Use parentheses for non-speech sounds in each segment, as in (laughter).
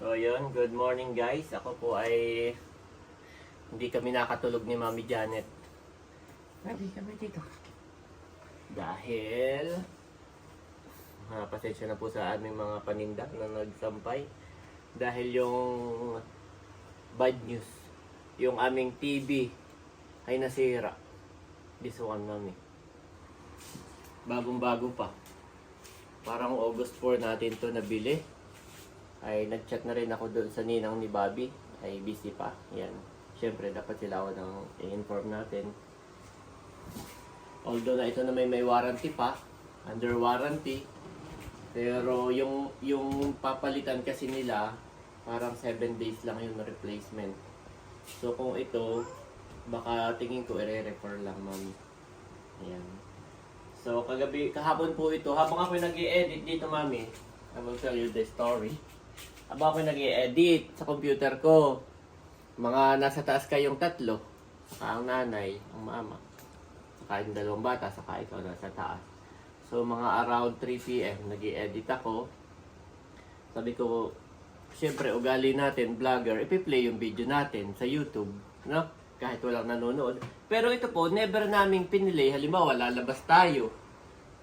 So yun, good morning guys. Ako po ay hindi kami nakatulog ni Mami Janet. Sabi kami dito. Dahil ah, pasensya na po sa aming mga paninda na nagsampay. Dahil yung bad news, yung aming TV ay nasira. This one, Mami. Bagong-bago pa. Parang August 4 natin to nabili ay nag-chat na rin ako doon sa ninang ni Bobby. Ay busy pa. Yan. Siyempre, dapat sila ako nang i-inform natin. Although na ito na may may warranty pa, under warranty, pero yung yung papalitan kasi nila, parang 7 days lang yung replacement. So kung ito, baka tingin ko i-refer lang, ma'am. Ayan. So kagabi, kahapon po ito, habang ako nag edit dito, mami, I will tell you the story. Habang ako nag edit sa computer ko, mga nasa taas kayong tatlo, saka ang nanay, ang mama, saka yung dalawang bata, saka ikaw nasa taas. So mga around 3 p.m. nag edit ako. Sabi ko, syempre ugali natin, vlogger, ipi-play yung video natin sa YouTube, no? Kahit walang nanonood. Pero ito po, never naming pinili. Halimbawa, lalabas tayo.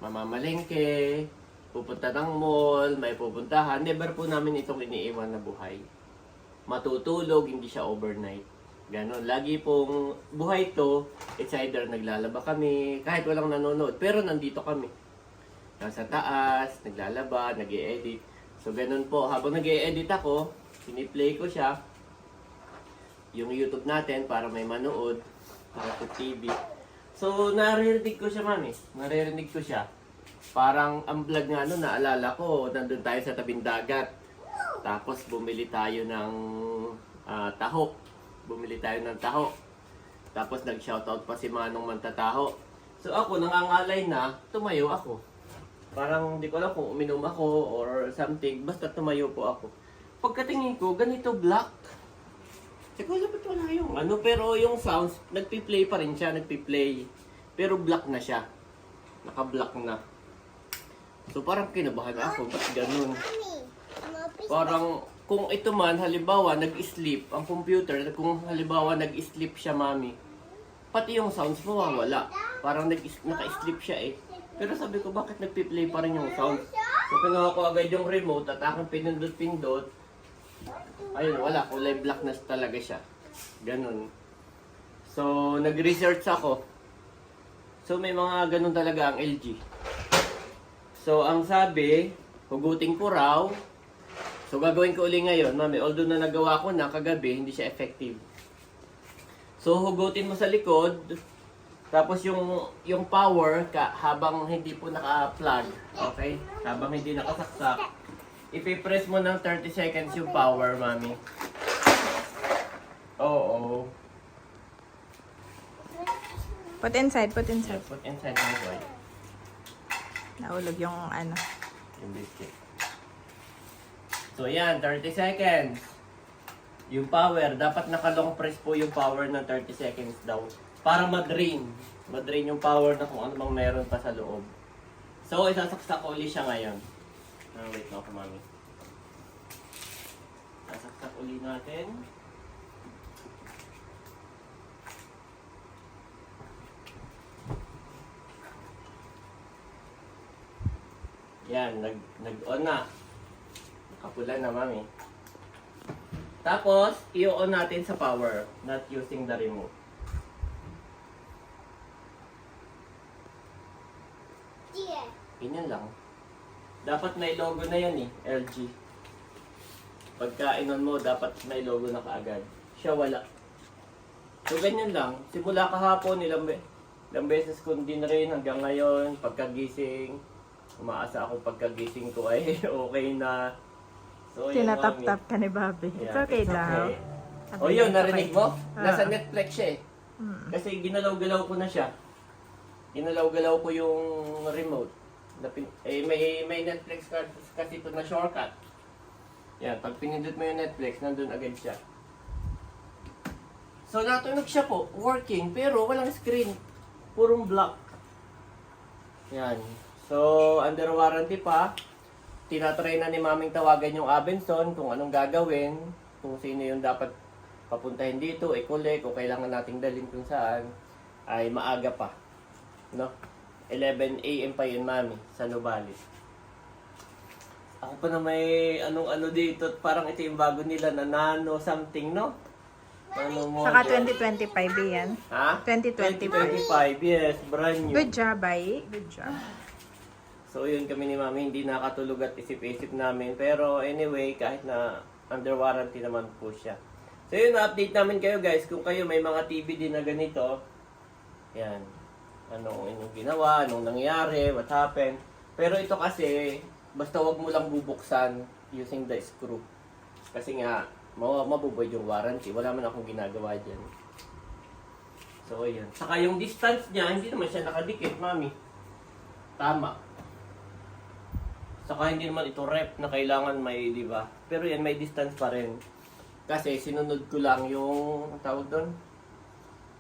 Mamamalengke, pupunta ng mall, may pupuntahan. Never po namin itong iniiwan na buhay. Matutulog, hindi siya overnight. Ganon. Lagi pong buhay to, it's either naglalaba kami, kahit walang nanonood, pero nandito kami. Nasa taas, naglalaba, nag edit So, ganun po. Habang nag edit ako, piniplay ko siya. Yung YouTube natin para may manood. Para sa TV. So, naririnig ko siya, mami. Naririnig ko siya. Parang ang vlog nga ano, naalala ko, nandun tayo sa tabing dagat. Tapos bumili tayo ng ah, taho. Bumili tayo ng taho. Tapos nag-shoutout pa si Manong Mantataho. So ako, nangangalay na, tumayo ako. Parang hindi ko alam kung uminom ako or something. Basta tumayo po ako. Pagkatingin ko, ganito black. Ko, dapat wala yung ano. Pero yung sounds, nagpi-play pa rin siya, nagpi-play. Pero black na siya. Naka-black na. So parang kinabahan ako, ba't ganun? Parang kung ito man, halimbawa, nag-sleep, ang computer, kung halimbawa nag-sleep siya, mami, pati yung sounds mawawala. Parang nag naka-sleep siya eh. Pero sabi ko, bakit nagpi-play pa rin yung sound? So, kinuha ko agad yung remote at aking pinindot-pindot. Ayun, wala. Kulay black na talaga siya. Ganun. So, nag-research ako. So, may mga ganun talaga ang LG. So, ang sabi, hugutin ko raw. So, gagawin ko uli ngayon, mami. Although na nagawa ko na kagabi, hindi siya effective. So, hugutin mo sa likod. Tapos yung yung power ka habang hindi po naka-plug, okay? Habang hindi nakasaksak, ipipress mo ng 30 seconds yung power, mami. Oo. Put inside, put Yeah, inside. put inside my boy. Naulog yung ano. Yung biscuit. So yan, 30 seconds. Yung power, dapat naka-long press po yung power ng 30 seconds daw. Para ma-drain. Ma-drain yung power na kung ano mang meron pa sa loob. So, isasaksak ko uli siya ngayon. Ah, wait lang ako, mami. Sasaksak uli natin. Yan, nag, nag-on na. Nakapula na, mami. Tapos, i-on natin sa power, not using the remote. Ganyan lang. Dapat may logo na yan eh, LG. Pagka inon mo, dapat may logo na kaagad. Siya wala. So ganyan lang. Simula kahapon, ilang, be- ilang beses ko din rin hanggang ngayon, pagkagising. Umaasa ako pagkagising ko ay (laughs) okay na. So, yun, Tinatap-tap ka ni Bobby. mami. It's Yeah, okay it's daw. okay. O yun, narinig mo? Ah. Nasa Netflix siya eh. Hmm. Kasi ginalaw-galaw ko na siya. Ginalaw-galaw ko yung remote. Napin- eh, may, may Netflix card kasi ito na shortcut. Yan, pag pinindot mo yung Netflix, nandun agad siya. So, natunog siya po, working, pero walang screen. Purong black. Yan. So, under warranty pa. tinatry na ni maming tawagan yung Abenson kung anong gagawin, kung sino yung dapat papuntahin dito, i-collect, o kailangan nating dalhin kung saan, ay maaga pa. No? 11 a.m. pa yun, mami, sa Nubali. Ako pa na may anong ano dito, parang ito yung bago nila na nano something, no? Ano mo? Saka 2025 yan. Ha? 2025. 2025, yes, brand new. Good job, Bay. Good job. So yun kami ni Mami, hindi nakatulog at isip-isip namin. Pero anyway, kahit na under warranty naman po siya. So yun, update namin kayo guys. Kung kayo may mga TV din na ganito, yan. Anong inyong ginawa, anong nangyari, what happened. Pero ito kasi, basta wag mo lang bubuksan using the screw. Kasi nga, ma mabuboy yung warranty. Wala man akong ginagawa dyan. So, ayan. Saka yung distance niya, hindi naman siya nakadikit, mami. Tama. Saka hindi naman ito rep na kailangan may, di ba? Pero yan, may distance pa rin. Kasi sinunod ko lang yung, ang tawag doon?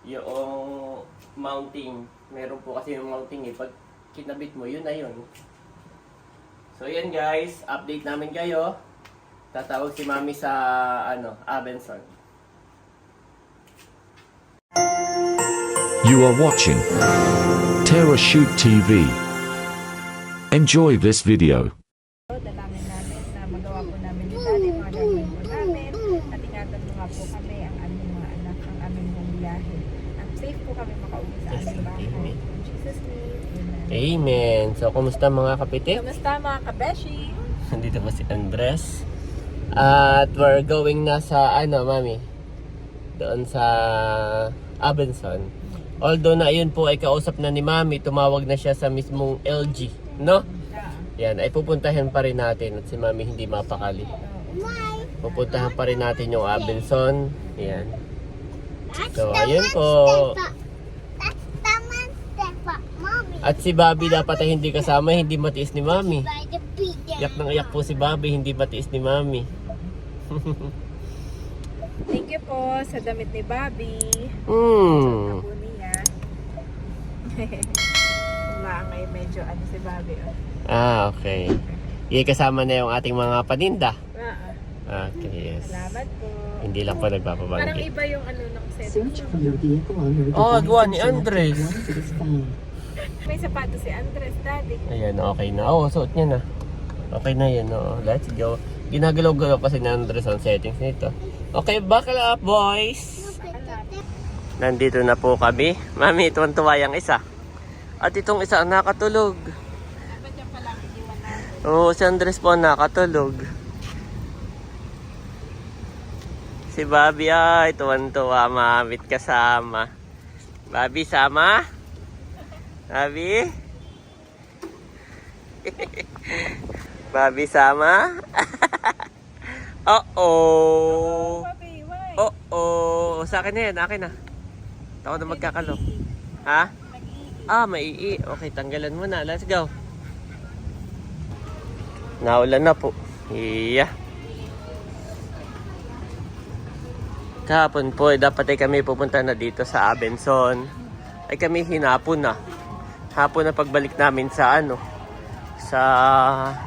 Yung mounting. Meron po kasi yung mounting eh. Pag kinabit mo, yun na yun. So yan guys, update namin kayo. Tatawag si Mami sa, ano, Abenson. You are watching Terra Shoot TV. Enjoy this video. Dalangin namin na magawa po namin yung dati, mga gagawin po namin. At ingatan nga po kami, ang aming mga anak, ang aming buong biyahe. At safe po kami makauwi sa aming bahay. amen. In Jesus' name, amen. Amen. So, kumusta mga kapite? Kamusta mga kabeshi? (laughs) Nandito po si Andres. At we're going na sa, ano, Mami? Doon sa Abenson. Although na yun po ay kausap na ni Mami, tumawag na siya sa mismong LG, no? Yan, ay pupuntahan pa rin natin at si Mami hindi mapakali. Pupuntahan pa rin natin yung Abenson. Yan. So, ayun po. At si Bobby dapat ay hindi kasama, hindi matiis ni Mami. The beat. Iyak po si Bobby, hindi matiis ni Mami. (laughs) Thank you po sa damit ni Bobby. Hmm. Ako niya. (laughs) Medyo ano si Bobby. Oh. Ah, okay. Iyan kasama na yung ating mga paninda. Ah, Okay, yes. salamat po. Hindi lang po Parang nagpapabanggit. iba yung ano ng set. Search for your vehicle on your Oh, gawa ni Andres. May sapatos si Andres, daddy. Ayan, okay na. Oo, suot niya na. Okay na yan, oo. Let's go. Ginagalaw-galaw kasi ni Andres ang settings nito. Okay, buckle up, boys! Nandito na po kami. Mami, tuwan-tuwa yung isa. At itong isa nakatulog. Oo, si Andres po nakatulog. Si Bobby ay tuwan-tuwa, mamit kasama. Bobby, sama? Bobby? (laughs) Bobby, sama? (laughs) Why? Oo! Sa akin na yan, akin na. Ako na magkakalo. Ha? Ah, maiii. Okay, tanggalan mo na. Let's go. Naulan na po. Iya. Kahapon po, eh, dapat ay kami pupunta na dito sa Abenson. Ay kami hinapon na. Hapon na pagbalik namin sa ano, sa,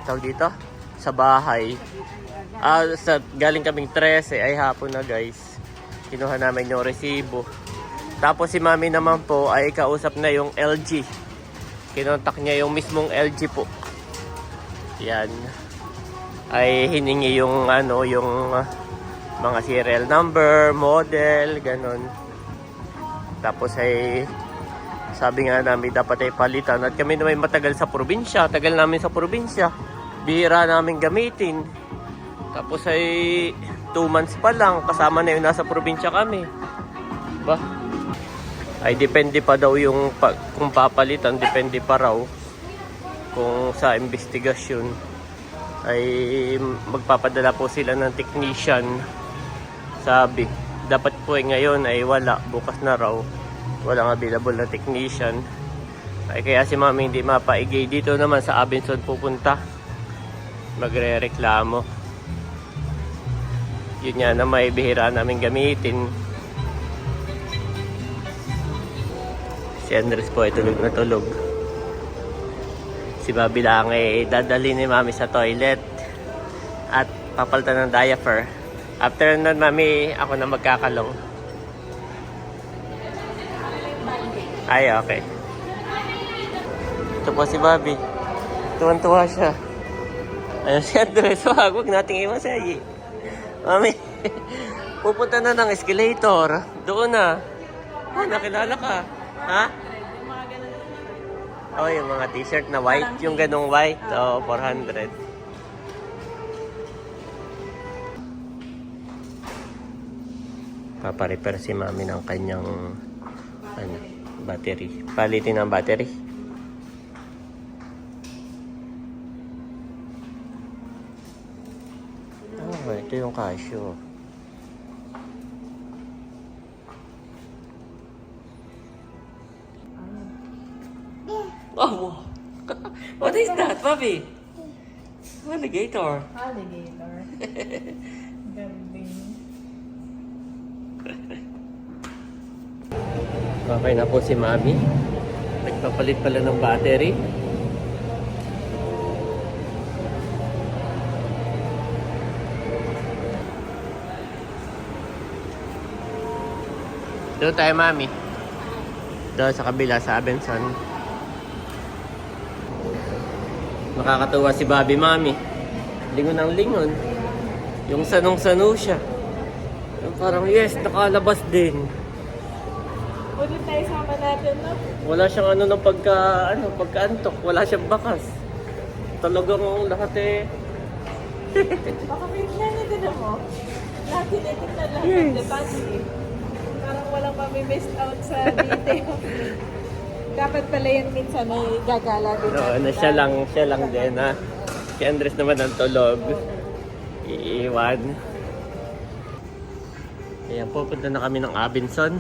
tawag dito, sa bahay. Ah, sa, galing kaming 13, ay hapon na guys. Kinuha namin yung resibo. Tapos si mami naman po ay kausap na yung LG. Kinontak niya yung mismong LG po. Yan. Ay hiningi yung ano, yung ah, mga serial number, model, ganun. Tapos ay sabi nga namin dapat ay palitan at kami naman matagal sa probinsya. Tagal namin sa probinsya. Bihira namin gamitin. Tapos ay 2 months pa lang kasama na yung nasa probinsya kami. Ba? Ay depende pa daw yung pa, kung papalitan, depende pa raw kung sa investigasyon. Ay magpapadala po sila ng technician sabi dapat po ay ngayon ay wala bukas na raw. Walang available na technician. Ay kaya si mami hindi mapaigay. Dito naman sa Abenson pupunta magre-reklamo. Yun nga na may bihira namin gamitin si Andres po ay tulog na tulog Si Bobby lang eh, dadali ni Mami sa toilet. At papalitan ng diaper. After nun, Mami, ako na magkakalong. Ay, okay. Ito po si Bobby. Tuwan-tuwa siya. Ayun si Andres, wag, huwag nating imasay. Mami, (laughs) pupunta na ng escalator. Doon na. Oh, nakilala ka. Ha? Oh, yung mga t-shirt na white. Yung ganong white. Oo, 400. Paparepair si mami ng kanyang ano, battery. Palitin ang battery. Oh, ito yung Casio. Oh, (laughs) what is that, Bobby? Alligator. Alligator. (laughs) Galing. Okay na po si Mami. Nagpapalit pala ng battery. Doon tayo, Mami. Doon sa kabila, sa Abenson. Nakakatuwa si Bobby, Mami. Lingon ng lingon. Yung sanong-sano siya. Yung parang, yes, nakalabas din. Ulit tayo sama natin, no? Wala siyang ano ng pagka ano, pagkaantok, wala siyang bakas. Talagang lahat eh. (laughs) Baka may plano din mo. Lahat nito na lang. Yes. Yes. Positive. Parang walang mami-missed out sa detail. (laughs) Dapat pala yun minsan may gagala din. No, ano siya lang, siya lang din ha. Si Andres naman ang tulog. Iiwan. Ayan, pupunta na kami ng Abinson.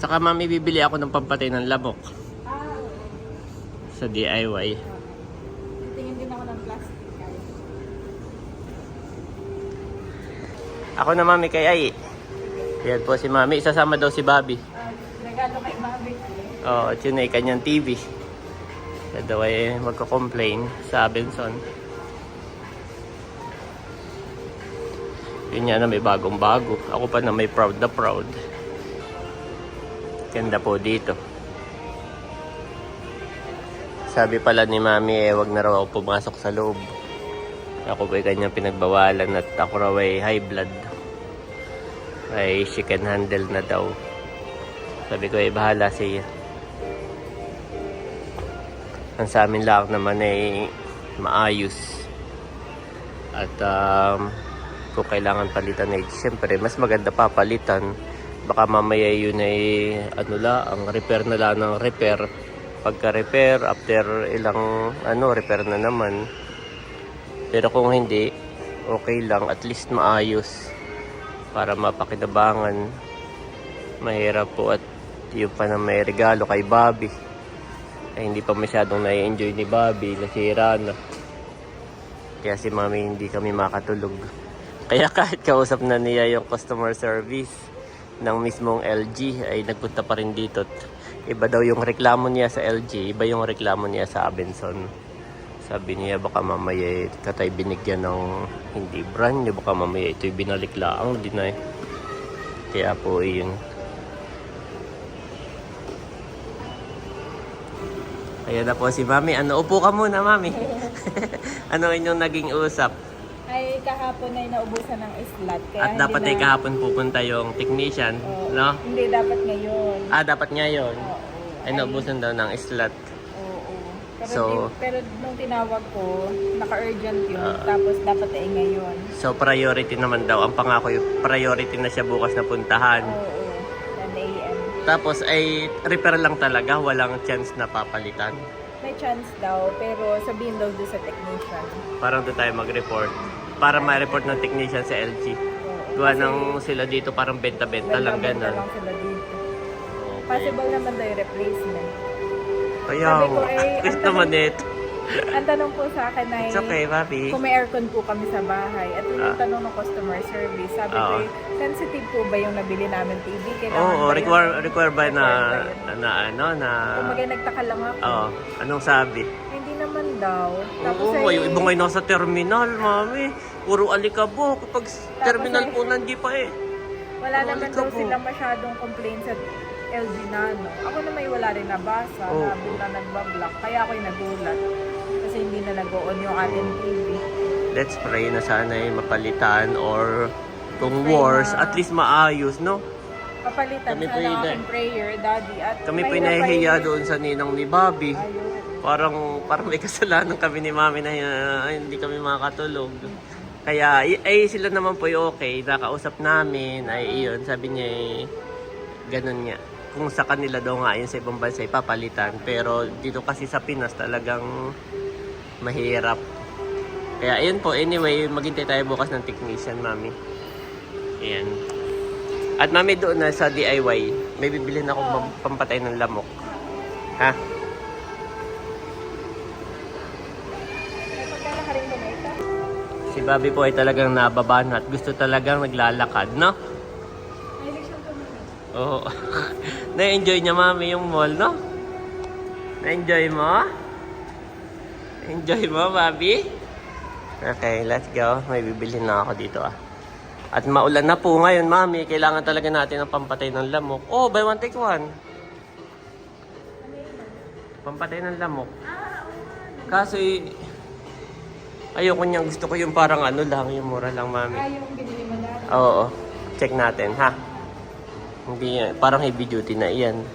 Saka mami bibili ako ng pampatay ng lamok Ah, sa DIY. tingin din ako ng plastic. Ako na mami kay Ai. Yan po si mami. Isasama daw si Bobby. Regalo kay Mami. Oo, at yun ay kanyang TV. Kaya daw ay magko-complain sa Abenson. Yun nga na may bagong bago. Ako pa na may proud na proud. Ganda po dito. Sabi pala ni Mami eh, wag na raw ako pumasok sa loob. Ako ba kanyang pinagbawalan at ako raw ay high blood. Ay she can handle na daw. Sabi ko ay bahala siya. Ang sa amin lang naman ay maayos. At um, kung kailangan palitan ay siyempre mas maganda pa palitan. Baka mamaya yun ay ano la, ang repair na lang ng repair. Pagka repair, after ilang ano, repair na naman. Pero kung hindi, okay lang. At least maayos. Para mapakinabangan. Mahirap po at yung pa na may regalo kay Bobby. Ay hindi pa masyadong nai-enjoy ni Bobby. Nasira na. Kaya si Mami hindi kami makatulog. (laughs) Kaya kahit kausap na niya yung customer service ng mismong LG ay nagpunta pa rin dito. Iba daw yung reklamo niya sa LG, iba yung reklamo niya sa Abenson. Sabi niya baka mamaya eh, katay binigyan ng hindi brand niya, baka mamaya ito'y binalik lang din ay. Kaya po yun. Ayan na po si Mami. Ano, upo ka muna, Mami. (laughs) ano inyong naging usap? Ay, kahapon ay naubusan ng slot. Kaya At dapat ay kahapon pupunta yung technician, Oo. no? Hindi, dapat ngayon. Ah, dapat ngayon. Oo. Ay, naubusan daw ng slot. Oo. Pero, So- di- pero nung tinawag ko, naka-urgent yun. Ah. tapos dapat ay ngayon. So, priority naman daw. Ang pangako yung priority na siya bukas na puntahan. Oo. 10 a.m. Tapos ay repair lang talaga, walang chance na papalitan. May chance daw, pero sabihin daw doon sa technician. Parang doon tayo mag-report. Para ma-report ng technician sa LG. Oo. Gawa Kasi ng sila dito parang benta-benta lang benta ganun. lang sila dito. Okay. Possible naman daw yung replacement. Sabi ko, eh, Gusto (laughs) ang naman tagal- ito. Ang tanong po sa akin ay, It's okay, Papi. kung may aircon po kami sa bahay. At yun yung Ah. tanong ng customer service. Sabi ko, Oo. eh, sensitive po ba yung nabili namin TV? Kailangan Oo, ba yun? require, require ba na, Require ba yun? na, ano, na... Kumbaga nagtaka lang ako. Oo, anong sabi? Hindi naman daw. Tapos Oo, ay, yung iba ngayon nasa terminal, mami. Puro alikabo. Kapag terminal ay- po, nandi pa eh. wala naman daw alikabo. sila masyadong complaints sa LG Nano. Ako na may wala rin nabasa Oo. na bigla nagbablock. Kaya ako'y nagulat. Kasi hindi na nag-on yung ating TV. Let's pray na sana ay mapalitan or kung Pray worse, na- at least maayos, no? Papalitan Kami sana aking prayer, Daddy. At Kami po nahihiya doon sa ninang ni Bobby. Ayun. Parang, parang may kasalanan kami ni Mami na uh, hindi kami makakatulog. Kaya, ay sila naman po yung okay. Nakausap namin, ay iyon. Sabi niya, eh, ganun nga. Kung sa kanila daw nga yun sa ibang bansa, ipapalitan. Pero dito kasi sa Pinas talagang mahirap. Kaya ayun po, anyway, maghintay tayo bukas ng technician, Mami. Ayan. At Mami, doon na sa DIY, may bibilhin ako pam- pampatay ng lamok. Ha? Si Bobby po ay talagang nababa na at gusto talagang naglalakad, no? Oo. (laughs) Na-enjoy niya mami yung mall, no? Na-enjoy mo? Enjoy mo, Bobby? Okay, let's go. May bibili na ako dito, ah. At maulan na po ngayon, mami. Kailangan talaga natin ng pampatay ng lamok. Oh, buy one, take one. Pampatay ng lamok. Kaso, eh, ayoko niyang gusto ko yung parang ano lang, yung mura lang, mami. Ah, yung binili mo na. Oo. Check natin, ha? Hindi yan. Parang heavy duty na yan.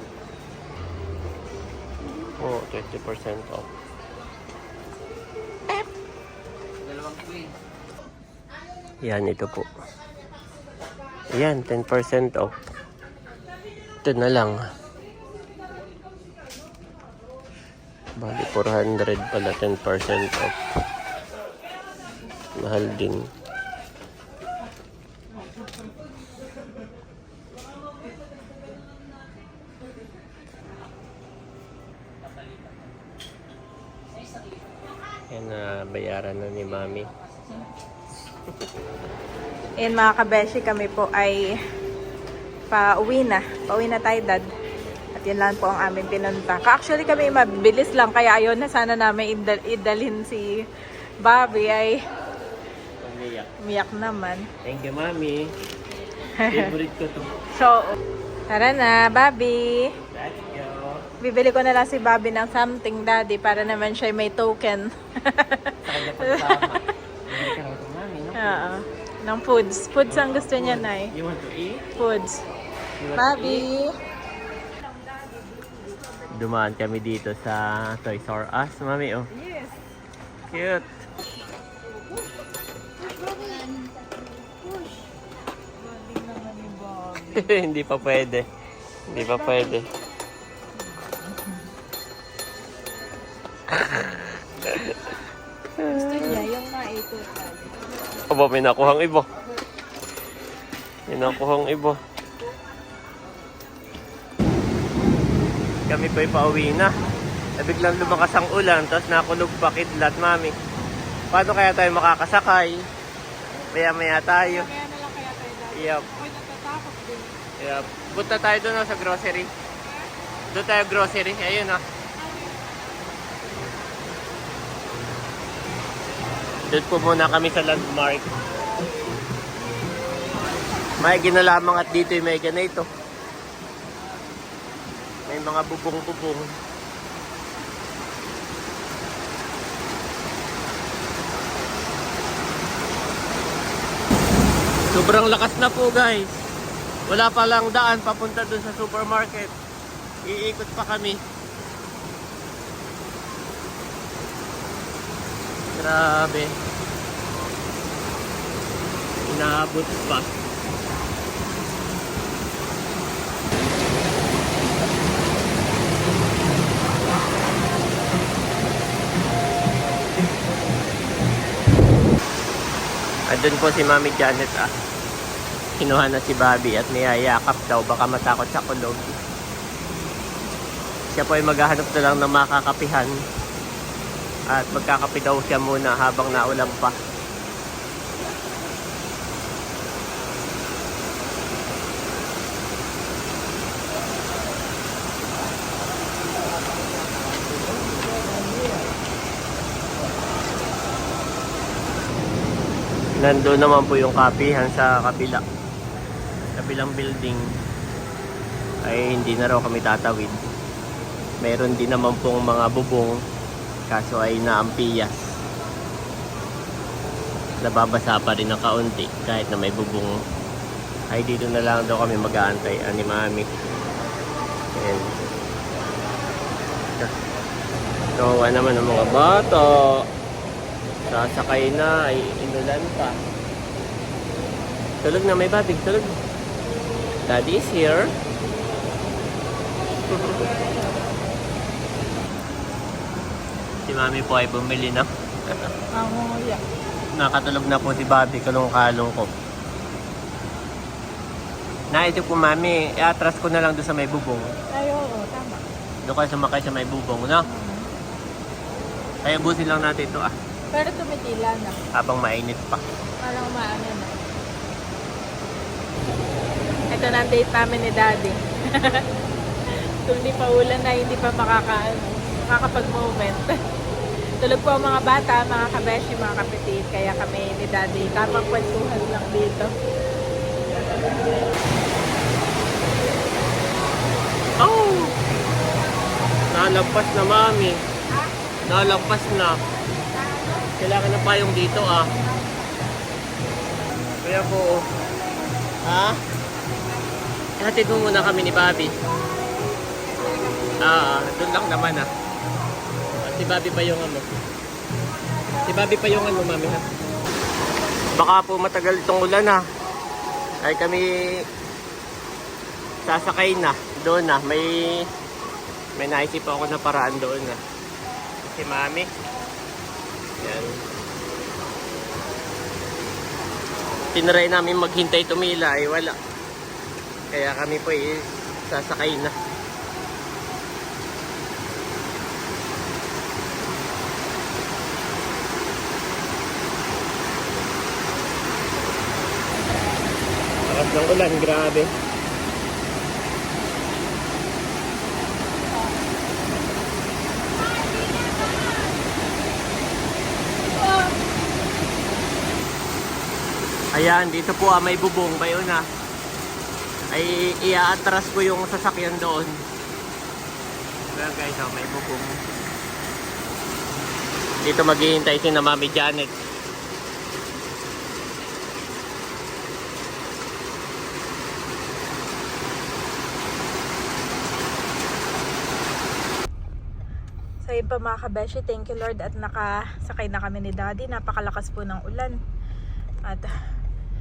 Oo, oh, 20% off. Yan, ito po. Yan, 10% off. Ito na lang. Bali, 400 pala, 10% off. Mahal din. Yan na bayaran na ni Mami. And mga kabeshi, kami po ay pauwi na. Pauwi na tayo, Dad. At yun lang po ang aming pinunta. Actually kami mabilis lang, kaya ayun na sana namin idal- idalhin si Bobby ay Umiyak. umiyak naman. Thank you, Mami. (laughs) Favorite ko to. So, tara na, Bobby. Let's go. Bibili ko na lang si Bobby ng something, Daddy, para naman siya may token. Sa kanya pagsama. (laughs) Bili ka lang ito, Mami, no? Oo. Ng foods. Foods ang gusto niya, Nay. You want to eat? Foods. Bobby. Dumaan kami dito sa Toys R Us, Mami, oh. Yes. Cute. (laughs) Hindi pa pwede. Hindi pa pwede. (laughs) Aba, may nakuhang iba. May nakuhang iba. Kami po'y pauwi na. Eh, biglang lumakas ang ulan, tapos nakulog pa kidlat, mami. Paano kaya tayo makakasakay? Maya maya tayo. Kaya na lang kaya tayo, Daddy. Yep. Ako'y natatakot din. Yep. Punta tayo doon sa grocery. Doon tayo grocery. Ayun ah. Doon po muna kami sa landmark. May ginalamang at dito may ganito. May mga bubong-bubong. Sobrang lakas na po guys. Wala pa lang daan papunta dun sa supermarket. Iikot pa kami. Grabe. Inaabot pa. Andun po si Mami Janet ah. Kinuha na si Bobby at niyayakap daw baka matakot sa kulog. Siya po ay maghahanap na lang ng makakapihan. At magkakape daw siya muna habang naulan pa. Nandun naman po yung kapihan sa kabila. Kabilang building ay hindi na raw kami tatawid. Meron din naman pong mga bubong kaso ay naampiyas. Nababasa pa rin ng kaunti kahit na may bubong. Ay dito na lang daw kami mag-aantay ani mami. Ayan. Kawawa naman ng mga bata. Sasakay na, ay inulan pa. Tulog na, may batig, tulog. Daddy is here. (laughs) si mami po ay bumili na. Ang nguya. Nakatulog na po si Bobby, kalong-kalong ko. Naisip ko mami, i-atras ko na lang doon sa may bubong. Ay, oo, tama. Doon kayo sumakay sa may bubong, no? Kaya busin lang natin ito ah, Pero tumitila na. habang mainit pa. Parang maano na. Ito na ang date namin ni Daddy. (laughs) Kung hindi pa ulan na, hindi pa makakaano, makakapag-moment. (laughs) Tulog po ang mga bata, mga kabeshi, mga kapitit. Kaya kami ni Daddy, tamang kwentuhan lang dito. Oh! Nalagpas na mami. Nalagpas na. Kailangan na payong dito ah. Kaya po. oh. Ha? Hatid mo muna kami ni Bobby. Ah, doon lang naman ah. Si Bobby pa yung ano. Si Bobby pa yung ano, mami ha. Baka po matagal itong ulan ah. Ay kami sasakay na. Doon na may may naisip ako na paraan doon na si mami. Yan. Tinry namin maghintay tumila ay wala. Kaya kami po eh, sasakay na ng ulan, grabe. Ayan, dito po ah, may bubong kayo na. Ay iaatras ko yung sasakyan doon. Ayan guys, oh, may bubong. Dito maghihintay si na Mami Janet. Yun pa mga kabeshi, thank you Lord at nakasakay na kami ni Daddy. Napakalakas po ng ulan. At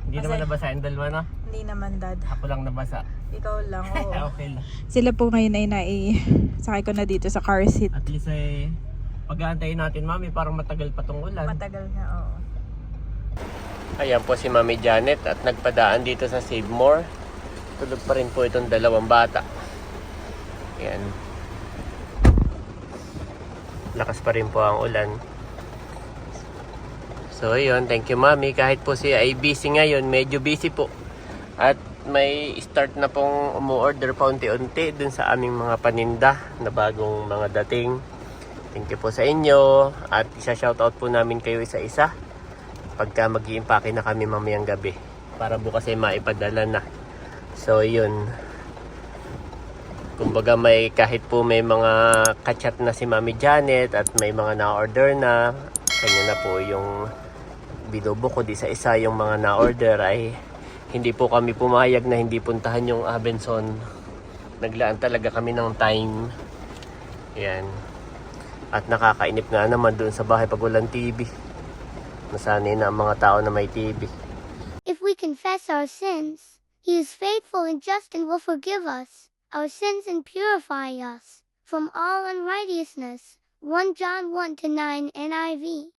Hindi Kasi- naman nabasa yung dalawa na. hindi naman Dad. Ako lang nabasa. Ikaw lang, (laughs) oo. okay lang. Sila po ngayon ay nai sakay ko na dito sa car seat. At least ay pag-aantayin natin mami parang matagal pa tong ulan. Matagal na, oo. Ayan po si Mami Janet at nagpadaan dito sa Save More. Tulog pa rin po itong dalawang bata. Ayan. Lakas pa rin po ang ulan. So ayun, thank you Mami. Kahit po siya ay busy ngayon, medyo busy po. At may start na pong umu-order paunti-unti dun sa aming mga paninda na bagong mga dating. Thank you po sa inyo. At isa-shoutout po namin kayo isa-isa pagka mag na kami mamayang gabi para bukas ay maipadala na so yun kumbaga may kahit po may mga kachat na si Mami Janet at may mga na-order na kanya na po yung binubukod isa-isa yung mga na-order ay hindi po kami pumayag na hindi puntahan yung Abenson naglaan talaga kami ng time. Yan. At nakakainip nga naman doon sa bahay pag walang TV Nasanay na ang mga tao na may TV. If we confess our sins, he is faithful and just and will forgive us our sins and purify us from all unrighteousness. 1 John 1 to 9 NIV.